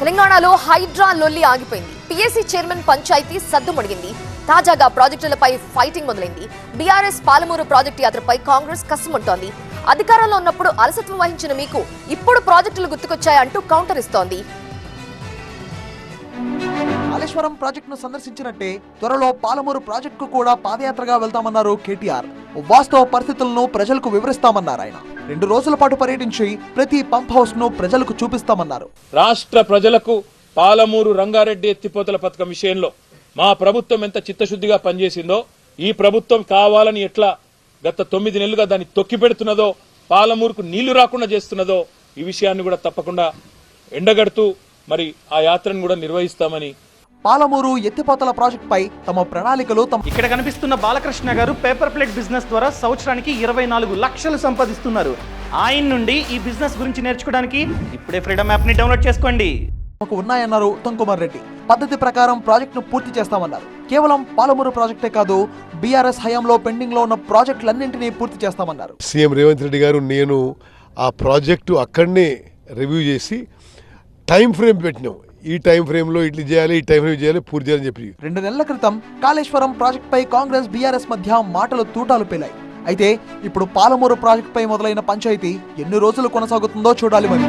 తెలంగాణలో హైడ్రా లొల్లి ఆగిపోయింది. పిఎస్సీ చైర్మన్ పంచాయతీ సద్దుమడిగింది. తాజాగా ప్రాజెక్టులపై ఫైటింగ్ మొదలైంది. బీఆర్ఎస్ పాలమూరు ప్రాజెక్టు యాత్రపై కాంగ్రెస్ కసుమంటోంది. అధికారంలో ఉన్నప్పుడు అలసత్వం వహించిన మీకు ఇప్పుడు ప్రాజెక్టులు గుర్తుకొచ్చాయంటూ కౌంటర్ ఇస్తోంది. కాళేశ్వరం ప్రాజెక్టును సందర్శించినట్టే త్వరలో పాలమూరు ప్రాజెక్టుకు కూడా పాదయాత్రగా వెళ్తామన్నారు కేటీఆర్. వాస్తవ పరిస్థితులను ప్రజలకు వివరిస్తామన్నారు ఆయన. రెండు రోజుల పాటు పర్యటించి ప్రతి పంప్ హౌస్ను ప్రజలకు చూపిస్తామన్నారు. రాష్ట్ర ప్రజలకు పాలమూరు రంగారెడ్డి ఎత్తిపోతల పథకం విషయంలో మా ప్రభుత్వం ఎంత చిత్తశుద్ధిగా పనిచేసిందో ఈ ప్రభుత్వం కావాలని ఎట్లా గత తొమ్మిది నెలలుగా దాన్ని తొక్కి పెడుతున్నదో పాలమూరుకు నీళ్ళు రాకుండా చేస్తున్నదో ఈ విషయాన్ని కూడా తప్పకుండా ఎండగడుతూ మరి ఆ యాత్రను కూడా నిర్వహిస్తామని పాలమూరు ఎత్తిపోతల ప్రాజెక్టుపై తమ ప్రణాళికలు తమ ఇక్కడ కనిపిస్తున్న బాలకృష్ణ గారు పేపర్ ప్లేట్ బిజినెస్ ద్వారా సంవత్సరానికి ఇరవై నాలుగు లక్షలు సంపాదిస్తున్నారు. ఆయన నుండి ఈ బిజినెస్ గురించి నేర్చుకోవడానికి ఇప్పుడే ఫ్రీడమ్ యాప్ని డౌన్లోడ్ చేసుకోండి. తమకు ఉన్నాయన్నారు ఉత్తమ్ కుమార్ రెడ్డి. పద్ధతి ప్రకారం ప్రాజెక్టును పూర్తి చేస్తామన్నారు. కేవలం పాలమూరు ప్రాజెక్టే కాదు బీఆర్ఎస్ హయాంలో పెండింగ్లో ఉన్న ప్రాజెక్టులన్నింటినీ పూర్తి చేస్తామన్నారు. సీఎం రేవంత్ రెడ్డి గారు నేను ఆ ప్రాజెక్టు అక్కడనే రివ్యూ చేసి టైం ఫ్రేమ్ పెట్టినాం. ఈ టైం ఫ్రేమ్లో ఇట్లా చేయాలి ఈ టైం ఫ్రేమ్ చేయాలి పూర్తి చేయాలని చెప్పి. రెండు నెలల క్రితం కాళేశ్వరం ప్రాజెక్ట్ పై కాంగ్రెస్ బీఆర్ఎస్ మధ్య మాటలు తూటాలు పేలాయి. అయితే ఇప్పుడు పాలమూరు ప్రాజెక్టుపై మొదలైన పంచాయతీ ఎన్ని రోజులు కొనసాగుతుందో చూడాలి మరి.